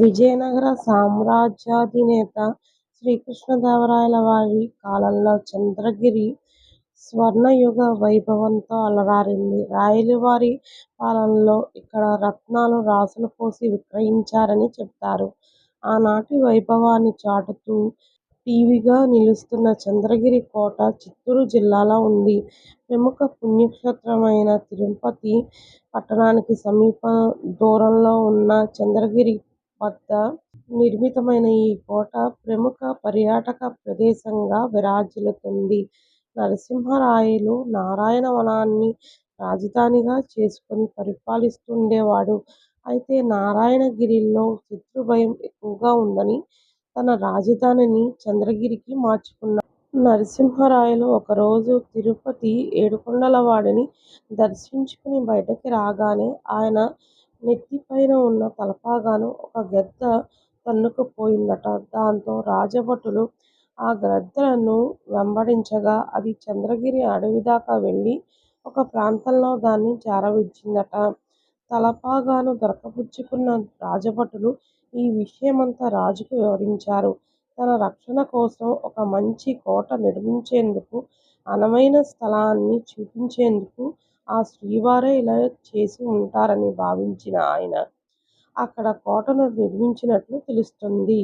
విజయనగర సామ్రాజ్యాధినేత శ్రీకృష్ణదేవరాయల వారి కాలంలో చంద్రగిరి స్వర్ణయుగ వైభవంతో అలరారింది. రాయలవారి పాలనలో ఇక్కడ రత్నాలు రాసులు పోసి విక్రయించారని చెబుతారు. ఆనాటి వైభవాన్ని చాటుతూ ఠీవిగా నిలుస్తున్న చంద్రగిరి కోట చిత్తూరు జిల్లాలో ఉంది. ప్రముఖ పుణ్యక్షేత్రమైన తిరుపతి పట్టణానికి సమీప దూరంలో ఉన్న చంద్రగిరి వద్ద నిర్మితమైన ఈ కోట ప్రముఖ పర్యాటక ప్రదేశంగా విరాజిల్లుతుంది నరసింహరాయలు నారాయణవనాన్ని రాజధానిగా చేసుకుని పరిపాలిస్తుండేవాడు. అయితే నారాయణగిరిలో శత్రుభయం ఎక్కువగా ఉందని తన రాజధానిని చంద్రగిరికి మార్చుకున్నాడు. నరసింహరాయలు ఒకరోజు తిరుపతి ఏడుకొండలవాడిని దర్శించుకుని బయటకి రాగానే ఆయన నెత్తిపైన ఉన్న తలపాగాను ఒక గద్ద తన్నుకుపోయిందట. దాంతో రాజభటులు ఆ గద్దలను వెంబడించగా అది చంద్రగిరి అడవిదాకా వెళ్ళి ఒక ప్రాంతంలో దాన్ని చేరవిడిచిందట. తలపాగాను దొరకపుచ్చుకున్న రాజభటులు ఈ విషయమంతా రాజుకు వివరించారు. తన రక్షణ కోసం ఒక మంచి కోట నిర్మించేందుకు అనువైన స్థలాన్ని చూపించేందుకు ఆ శ్రీవారే ఇలా చేసి ఉంటారని భావించిన ఆయన. అక్కడ కోటను నిర్మించినట్లు తెలుస్తుంది.